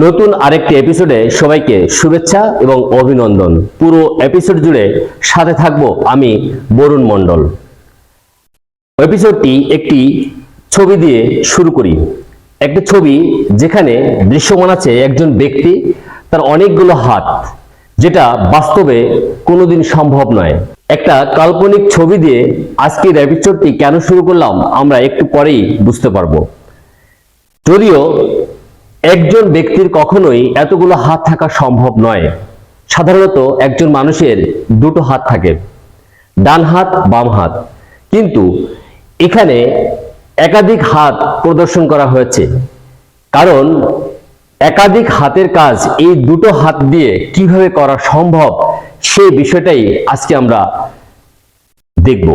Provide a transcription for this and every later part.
নতুন আরেকটি এপিসোডে সবাইকে শুভেচ্ছা এবং অভিনন্দন। পুরো এপিসোড জুড়ে সাথে থাকব আমি, বরুণ মণ্ডল। এপিসোডটি একটি ছবি দিয়ে শুরু করি। একটি ছবি যেখানে দৃশ্যমান আছে একজন ব্যক্তি, তার অনেকগুলো হাত, যেটা বাস্তবে কোনোদিন সম্ভব নয়। একটা কাল্পনিক ছবি দিয়ে আজকের এপিসোডটি কেন শুরু করলাম, আমরা একটু পরেই বুঝতে পারব। যদিও একজন ব্যক্তির কখনোই এতগুলো হাত থাকা সম্ভব নয়। সাধারণত একজন মানুষের দুটো হাত থাকে, ডান হাত, বাম হাত। কিন্তু এখানে একাধিক হাত প্রদর্শন করা হয়েছে। কারণ একাধিক হাতের কাজ এই দুটো হাত দিয়ে কীভাবে করা সম্ভব সেই বিষয়টাই আজকে আমরা দেখব।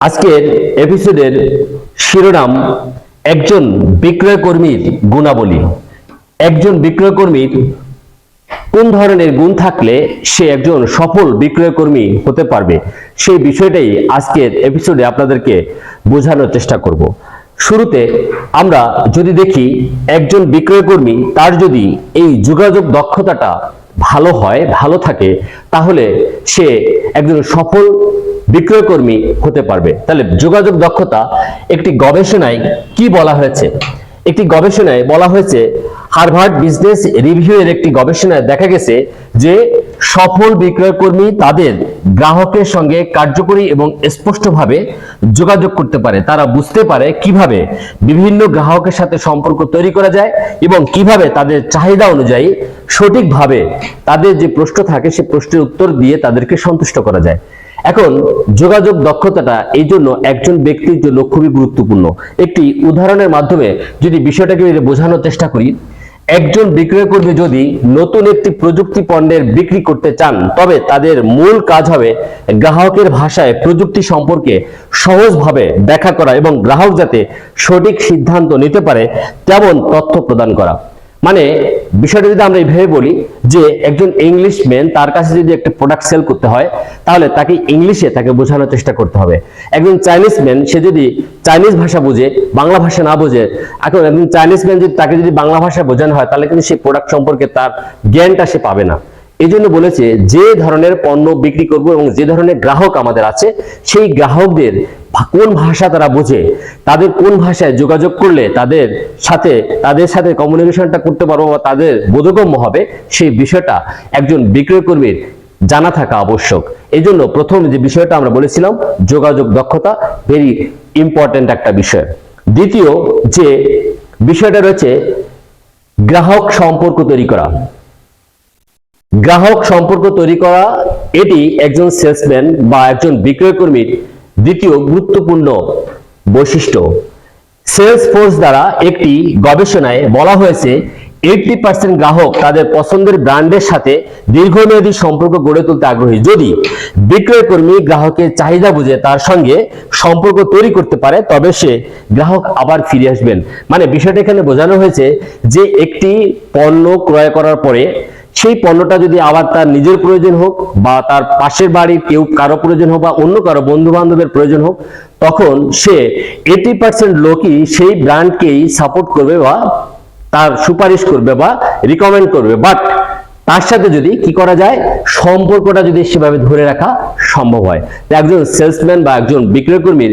আজকের এপিসোডের শিরোনাম একজন বিক্রয় কর্মীর গুণাবলী। একজন বিক্রয় কর্মীর কোন ধরনের গুণ থাকলে সে একজন সফল বিক্রয় কর্মী হতে পারবে? সেই বিষয়টাই আজকের এপিসোডে আপনাদেরকে বোঝানোর চেষ্টা করব। শুরুতে আমরা যদি দেখি, একজন বিক্রয় কর্মী তার যদি এই যোগাযোগ দক্ষতাটা ভালো হয়, ভালো থাকে, তাহলে সে একজন সফল বিক্রয়কর্মী হতে পারবে। তাহলে যোগাযোগ দক্ষতা একটি গবেষণায় কি বলা হয়েছে? একটি গবেষণায় বলা হয়েছে হার্ভার্ড বিজনেস রিভিউ এর একটি গবেষণায় দেখা গেছে যে সফল বিক্রয়কর্মী তাদের গ্রাহকের সঙ্গে কার্যকরী এবং স্পষ্টভাবে যোগাযোগ করতে পারে। তারা বুঝতে পারে কীভাবে বিভিন্ন গ্রাহকের সাথে সম্পর্ক তৈরি করা যায় এবং কীভাবে তাদের চাহিদা অনুযায়ী সঠিকভাবে তাদের যে প্রশ্ন থাকে সে প্রশ্নের উত্তর দিয়ে তাদেরকে সন্তুষ্ট করা যায়। এখন যোগাযোগ দক্ষতাটা এই জন্য একজন ব্যক্তির জন্য খুবই গুরুত্বপূর্ণ। একটি উদাহরণের মাধ্যমে যদি বিষয়টাকে বোঝানোর চেষ্টা করি একজন বিক্রয় কর্মী যদি নতুন একটি প্রযুক্তি পণ্যের বিক্রি করতে চান, তবে তাদের মূল কাজ হবে গ্রাহকের ভাষায় প্রযুক্তি সম্পর্কে সহজভাবে ব্যাখ্যা করা এবং গ্রাহক যাতে সঠিক সিদ্ধান্ত নিতে পারে, তেমন তথ্য প্রদান করা। মানে বিষয়টা যদি আমরা এইভাবে বলি যে একজন ইংলিশ ম্যান তার কাছে যদি একটা প্রোডাক্ট সেল করতে হয়, তাহলে তাকে ইংলিশে তাকে বোঝানোর চেষ্টা করতে হবে। একজন চাইনিজ ম্যান সে যদি চাইনিজ ভাষা বোঝে, বাংলা ভাষা না বোঝে, এখন একজন চাইনিজ ম্যান যদি তাকে যদি বাংলা ভাষা বোঝানো হয়, তাহলে কিন্তু সেই প্রোডাক্ট সম্পর্কে তার জ্ঞানটা সে পাবে না। এই জন্য বলেছে যে ধরনের পণ্য বিক্রি করব এবং যে ধরনের গ্রাহক আমাদের আছে, সেই গ্রাহকদের কোন ভাষা তারা বোঝে, তাদের কোন ভাষায় যোগাযোগ করলে তাদের সাথে তাদের সাথে কমিউনিকেশনটা করতে পারব বা তাদের বোধগম্য হবে, সেই বিষয়টা একজন বিক্রয় কর্মীর জানা থাকা আবশ্যক। এই জন্য প্রথম যে বিষয়টা আমরা বলেছিলাম, যোগাযোগ দক্ষতা ভেরি ইম্পর্টেন্ট একটা বিষয়। দ্বিতীয় যে বিষয়টা রয়েছে, গ্রাহক সম্পর্ক তৈরি করা। গ্রাহক সম্পর্ক তৈরি করা, এটি একজন সেলসম্যান বা একজন বিক্রয় কর্মীর দ্বিতীয় গুরুত্বপূর্ণ বৈশিষ্ট্য। সেলস ফোর্স দ্বারা একটি গবেষণায় বলা হয়েছে এইটটি পার্সেন্ট গ্রাহক তাদের পছন্দের ব্র্যান্ডের সাথে দীর্ঘমেয়াদী সম্পর্ক গড়ে তুলতে আগ্রহী। যদি বিক্রয়কর্মী গ্রাহকের চাহিদা বুঝে তার সঙ্গে সম্পর্ক তৈরি করতে পারে, তবে সে গ্রাহক আবার ফিরে আসবেন। মানে বিষয়টা এখানে বোঝানো হয়েছে যে একটি পণ্য ক্রয় করার পরে সেই পণ্যটা যদি আবার তার নিজের প্রয়োজন হোক বা তার পাশের বাড়ির কেউ কারও প্রয়োজন হোক বা অন্য কারও বন্ধু বান্ধবের প্রয়োজন হোক, তখন সে এইটি পার্সেন্ট লোকই সেই ব্র্যান্ডকেই সাপোর্ট করবে বা তার সুপারিশ করবে বা রিকমেন্ড করবে। বাট তার সাথে যদি কি করা যায়? সম্পর্কটা যদি সেভাবে ধরে রাখা সম্ভব হয়। একজন সেলসম্যান বা একজন বিক্রয় কর্মীর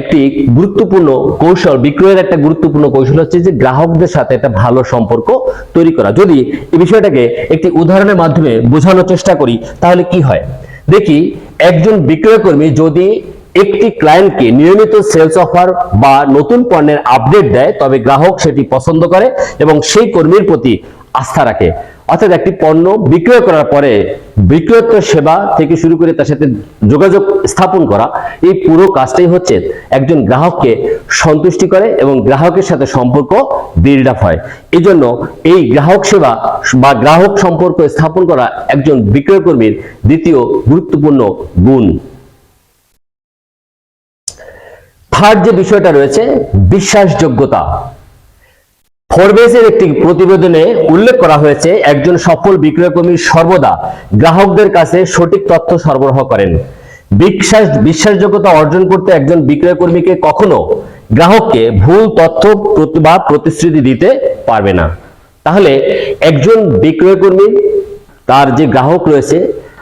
একটি গুরুত্বপূর্ণ কৌশল, বিক্রয়ের একটা গুরুত্বপূর্ণ কৌশল হচ্ছে যে গ্রাহকদের সাথে একটা ভালো সম্পর্ক তৈরি করা। যদি এই বিষয়টাকে একটি উদাহরণের মাধ্যমে বোঝানোর চেষ্টা করি, তাহলে কি হয়? দেখি, একজন বিক্রয় কর্মী যদি একটি ক্লায়েন্টকে নিয়মিত সেলস অফার বা নতুন পণ্যের আপডেট দেয়, তবে গ্রাহক সেটি পছন্দ করে এবং সেই কর্মীর প্রতি আস্থা রাখে। অর্থাৎ একটি পণ্য বিক্রয় করার পরে বিক্রয়োত্তর সেবা থেকে শুরু করে তার সাথে যোগাযোগ স্থাপন করা, এই পুরো কাজটাই হচ্ছে একজন গ্রাহককে সন্তুষ্টি করে এবং গ্রাহকের সাথে সম্পর্ক বিল্ড আপ হয়। এই জন্য এই গ্রাহক সেবা বা গ্রাহক সম্পর্ক স্থাপন করা একজন বিক্রয় কর্মীর দ্বিতীয় গুরুত্বপূর্ণ গুণ। থার্ড যে বিষয়টা রয়েছে, বিশ্বাসযোগ্যতা। ফোরবেসের একটি প্রতিবেদনে উল্লেখ করা হয়েছে, একজন সফল বিক্রয়কর্মী সর্বদা গ্রাহকদের কাছে সঠিক তথ্য সরবরাহ করেন। বিশ্বাস, বিশ্বাসযোগ্যতা অর্জন করতে একজন বিক্রয়কর্মীকে কখনো গ্রাহককে ভুল তথ্য বা প্রতিশ্রুতি দিতে পারবে না। তাহলে একজন বিক্রয় কর্মী তার যে গ্রাহক রয়েছে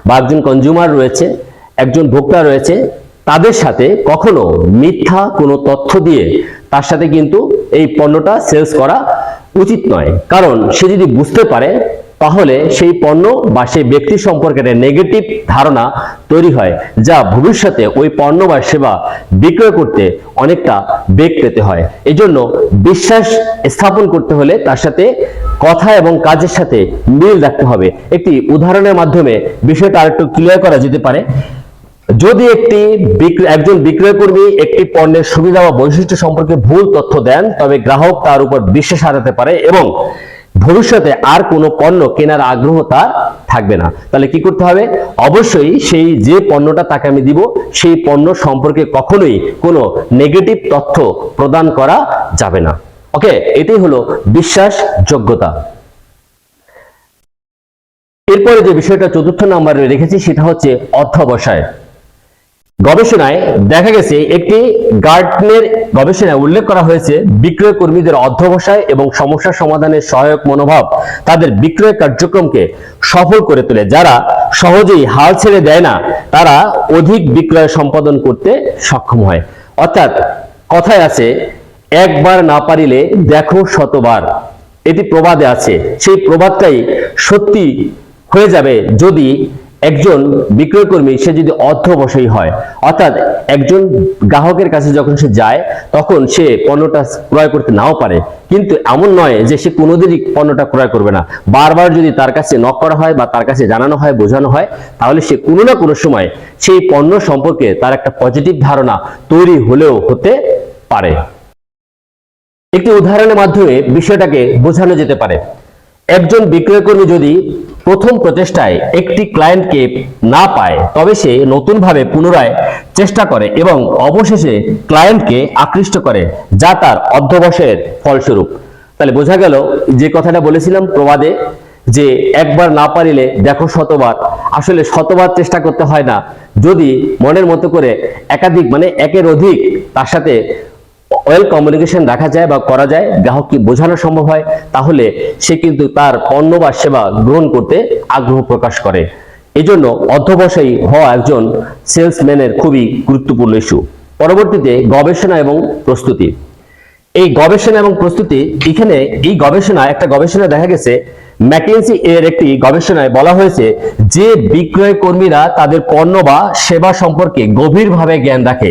বা একজন কনজিউমার রয়েছে, একজন ভোক্তা রয়েছে, তাদের সাথে কখনো মিথ্যা কোনো তথ্য দিয়ে তার সাথে কিন্তু এই পণ্যটা সেলস করা উচিত নয়। কারণ সে যদি বুঝতে পারে, তাহলে সেই পণ্য বা সেই ব্যক্তি সম্পর্কে একটা নেগেটিভ ধারণা তৈরি হয়, যা ভবিষ্যতে ওই পণ্য বা সেবা বিক্রয় করতে অনেকটা বেগ পেতে হয়। এজন্য বিশ্বাস স্থাপন করতে হলে তার সাথে কথা এবং কাজের সাথে মিল রাখতে হবে। একটি উদাহরণের মাধ্যমে বিষয়টা আরেকটু ক্লিয়ার করা যেতে পারে। যদি একটি একজন বিক্রয় কর্মী একটি পণ্যের সুবিধা বা বৈশিষ্ট্য সম্পর্কে ভুল তথ্য দেন, তবে গ্রাহক তার উপর বিশ্বাস হারাতে পারে এবং ভবিষ্যতে আর কোনো পণ্য কেনার আগ্রহ তার থাকবে না। তাহলে কি করতে হবে? অবশ্যই সেই যে পণ্যটা তাকে আমি দিব, সেই পণ্য সম্পর্কে কখনোই কোনো নেগেটিভ তথ্য প্রদান করা যাবে না। ওকে, এটাই হলো বিশ্বাস যোগ্যতা এরপরে যে বিষয়টা চতুর্থ নম্বরে রেখেছি, সেটা হচ্ছে অর্থবসায়। গবেষণায় দেখা গেছে একটি গার্ডনের গবেষণায় উল্লেখ করা হয়েছে বিক্রয় কর্মীদের অধ্যবসায় এবং সমস্যা সমাধানের সহায়ক মনোভাব তাদের বিক্রয় কার্যক্রমকে সফল করে তোলে। যারা সহজেই হাল ছেড়ে দেয় না, তারা অধিক বিক্রয় সম্পাদন করতে সক্ষম হয়। অর্থাৎ কথায় আছে, একবার না পারিলে দেখো শতবার। এটি প্রবাদে আছে। সেই প্রবাদটাই সত্যি হয়ে যাবে যদি একজন বিক্রয় কর্মী সে যদি অর্ধবশী হয়, অর্থাৎ একজন গ্রাহকের কাছে যখন সে যায়, তখন সে পণ্যটা ক্রয় করতে নাও পারে। কিন্তু এমন নয় যে সে কোনোদিনই পণ্যটা ক্রয় করবে না। বারবার যদি তার কাছে নক করা হয় বা তার কাছে জানানো হয়, বোঝানো হয়, তাহলে সে কোনো না কোনো সময় সেই পণ্য সম্পর্কে তার একটা পজিটিভ ধারণা তৈরি হলেও হতে পারে। একটি উদাহরণের মাধ্যমে বিষয়টাকে বোঝানো যেতে পারে। একজন বিক্রয়কর্মী যদি প্রথম প্রচেষ্টায় একটি ক্লায়েন্টকে না পায়, তবে সে নতুনভাবে পুনরায় চেষ্টা করে এবং অবশেষে ক্লায়েন্টকে আকৃষ্ট করে, যা তার অধ্যবসায়ের ফলস্বরূপ। তাহলে বোঝা গেল যে কথাটা বলেছিলাম প্রবাদে, যে একবার না পারিলে দেখো শতবার। আসলে শতবার চেষ্টা করতে হয় না। যদি মনের মতো করে একাধিক মানে একের অধিক তার সাথে ওয়েল কমিউনিকেশন রাখা যায় বা করা যায়, গ্রাহককে বোঝানো সম্ভব হয়, তাহলে সে কিন্তু তার পণ্য বা সেবা গ্রহণ করতে আগ্রহ প্রকাশ করে। এজন্য অধ্যবসায়ী হওয়া একজন সেলসম্যানের খুবই গুরুত্বপূর্ণ ইস্যু পরবর্তীতে গবেষণা এবং প্রস্তুতি। এই গবেষণা এবং প্রস্তুতি, এখানে এই গবেষণা, একটা গবেষণা দেখা গেছে ম্যাকেন্সি এর একটি গবেষণায় বলা হয়েছে যে বিক্রয় কর্মীরা তাদের পণ্য বা সেবা সম্পর্কে গভীরভাবে জ্ঞান রাখে।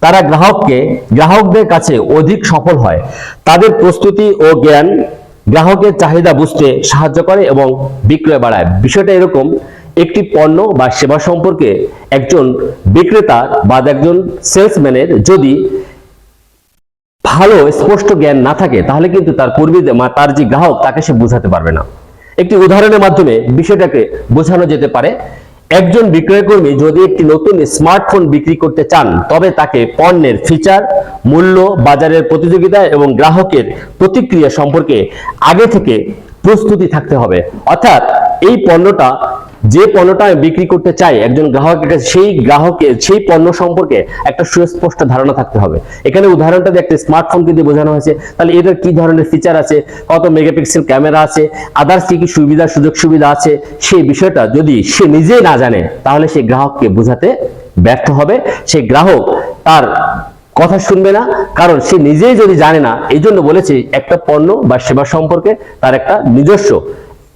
তারা গ্রাহককে, গ্রাহকদের কাছে অধিক সফল হয়। তাদের প্রস্তুতি ও জ্ঞান গ্রাহকের চাহিদা বুঝতে সাহায্য করে এবং বিক্রয় বাড়ায়। বিষয়টা এরকম, একটি পণ্য বা সেবা সম্পর্কে একজন বিক্রেতা বা একজন সেলসম্যানের যদি ভালো স্পষ্ট জ্ঞান না থাকে, তাহলে কিন্তু তার কর্মীদের তার যে গ্রাহক, তাকে সে বোঝাতে পারবে না। একটি উদাহরণের মাধ্যমে বিষয়টাকে বোঝানো যেতে পারে। একজন বিক্রয়কর্মী যদি একটি নতুন স্মার্টফোন বিক্রি করতে চান, তবে তাকে পণ্যের ফিচার, মূল্য, বাজারের প্রতিযোগিতা এবং গ্রাহকের প্রতিক্রিয়া সম্পর্কে আগে থেকে প্রস্তুতি থাকতে হবে। অর্থাৎ এই পণ্যটা যে পণ্যটা আমি বিক্রি করতে চাই একজন গ্রাহকের কাছে, সেই গ্রাহকের সেই পণ্য সম্পর্কে একটা সুস্পষ্ট ধারণা থাকতে হবে। এখানে উদাহরণটা দিয়ে একটা স্মার্টফোন কিন্তু বোঝানো হয়েছে। তাহলে এটার কি ধরনের ফিচার আছে? কত মেগাপিক্সেল ক্যামেরা আছে? আদার্স কি কি সুবিধা, সুযোগ সুবিধা আছে? সেই বিষয়টা যদি সে নিজেই না জানে, তাহলে সেই গ্রাহককে বোঝাতে ব্যর্থ হবে। সেই গ্রাহক তার কথা শুনবে না, কারণ সে নিজেই যদি জানে না এই জন্য বলেছে একটা পণ্য বা সেবা সম্পর্কে তার একটা নিজস্ব,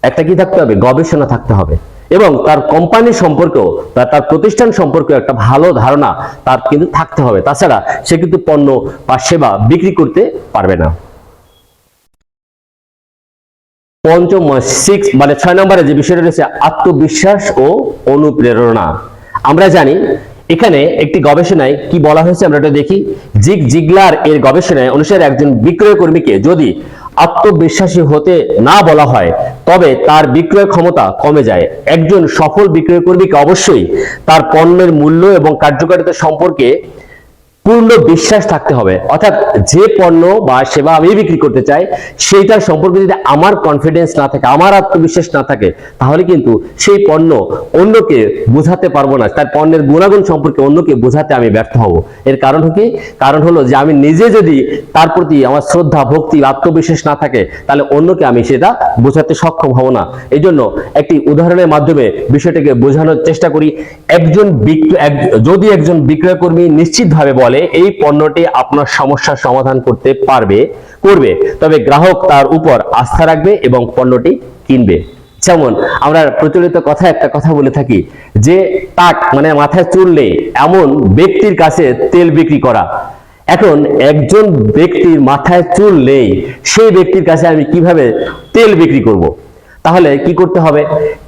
একটা কি থাকতে হবে? গবেষণা থাকতে হবে। এবং তার কোম্পানি সম্পর্কেও তার প্রতিষ্ঠান সম্পর্কে একটা ভালো ধারণা তার কিন্তু থাকতে হবে। তাছাড়া সে কিন্তু পণ্য বা সেবা বিক্রি করতে পারবে না। পঞ্চম সিক্স মানে ছয় নম্বরে যে বিষয়টা রয়েছে, আত্মবিশ্বাস ও অনুপ্রেরণা। আমরা জানি এখানে একটি গবেষণায় কি বলা হয়েছে, আমরা এটা দেখি। জিগ জিগলার এর গবেষণায় অনুসারে একজন বিক্রয় কর্মীকে যদি আত্মবিশ্বাসী হতে না বলা হয়, তবে তার বিক্রয় ক্ষমতা কমে যায়। একজন সফল বিক্রয় কর্মীকে অবশ্যই তার পণ্যের মূল্য এবং কার্যকারিতা সম্পর্কে পূর্ণ বিশ্বাস থাকতে হবে। অর্থাৎ যে পণ্য বা সেবা আমি বিক্রি করতে চাই, সেইটার সম্পর্কে যদি আমার কনফিডেন্স না থাকে, আমার আত্মবিশ্বাস না থাকে, তাহলে কিন্তু সেই পণ্য অন্যকে বোঝাতে পারব না। তার পণ্যের গুণাগুণ সম্পর্কে অন্যকে বোঝাতে আমি ব্যর্থ হব। এর কারণ কি? কারণ হলো যে আমি নিজে যদি তার প্রতি আমার শ্রদ্ধা, ভক্তি, আত্মবিশ্বাস না থাকে, তাহলে অন্যকে আমি সেটা বোঝাতে সক্ষম হব না। এই জন্য একটি উদাহরণের মাধ্যমে বিষয়টাকে বোঝানোর চেষ্টা করি। একজন যদি একজন বিক্রয় কর্মী নিশ্চিতভাবে বলে এই পণ্যটি আপনার সমস্যার সমাধান করতে পারবে, করবে। তবে গ্রাহক তার উপর আস্থা রাখবে এবং পণ্যটি কিনবে। যেমন আমরা প্রচলিত কথা একটা কথা বলে থাকি যে টাক মানে মাথায় চুল নেই, এমন ব্যক্তির কাছে তেল বিক্রি করা। এখন একজন ব্যক্তির মাথায় চুল নেই, সেই ব্যক্তির কাছে আমি কীভাবে তেল বিক্রি করব। তাহলে কি করতে হবে?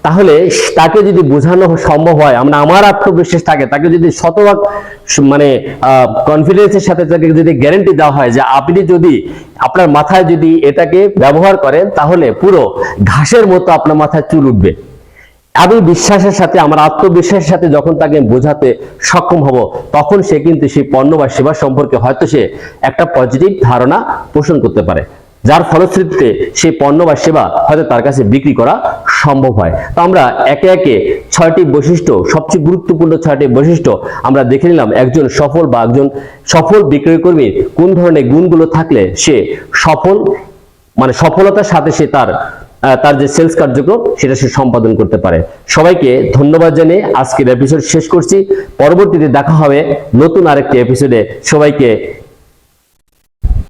তাহলে তাকে যদি বোঝানো সম্ভব হয়, আমরা আমার আত্মবিশ্বাস থাকে, তাকে যদি শতভাগ মানে কনফিডেন্সের সাথে তাকে যদি গ্যারেন্টি দেওয়া হয় যে আপনি যদি আপনার মাথায় যদি এটাকে ব্যবহার করেন, তাহলে পুরো ঘাসের মতো আপনার মাথায় চুল উঠবে। আমি বিশ্বাসের সাথে, আমার আত্মবিশ্বাসের সাথে যখন তাকে বোঝাতে সক্ষম হব, তখন সে কিন্তু সেই পণ্য বা সেবা সম্পর্কে হয়তো সে একটা পজিটিভ ধারণা পোষণ করতে পারে। যার ফলশ্রুতিতে সেই পণ্য বা সেবা হয়তো তার কাছে বিক্রি করা সম্ভব হয়। তো আমরা একে একে ছয়টি বৈশিষ্ট্য, সবচেয়ে গুরুত্বপূর্ণ ছয়টি বৈশিষ্ট্য আমরা দেখে নিলাম একজন সফল বা একজন সফল বিক্রয় কর্মীর কোন ধরনের গুণগুলো থাকলে সে সফল মানে সফলতার সাথে সে তার তার যে সেলস কার্যক্রম সেটা সে সম্পাদন করতে পারে। সবাইকে ধন্যবাদ জানিয়ে আজকের এপিসোড শেষ করছি। পরবর্তীতে দেখা হবে নতুন আরেকটি এপিসোডে সবাইকে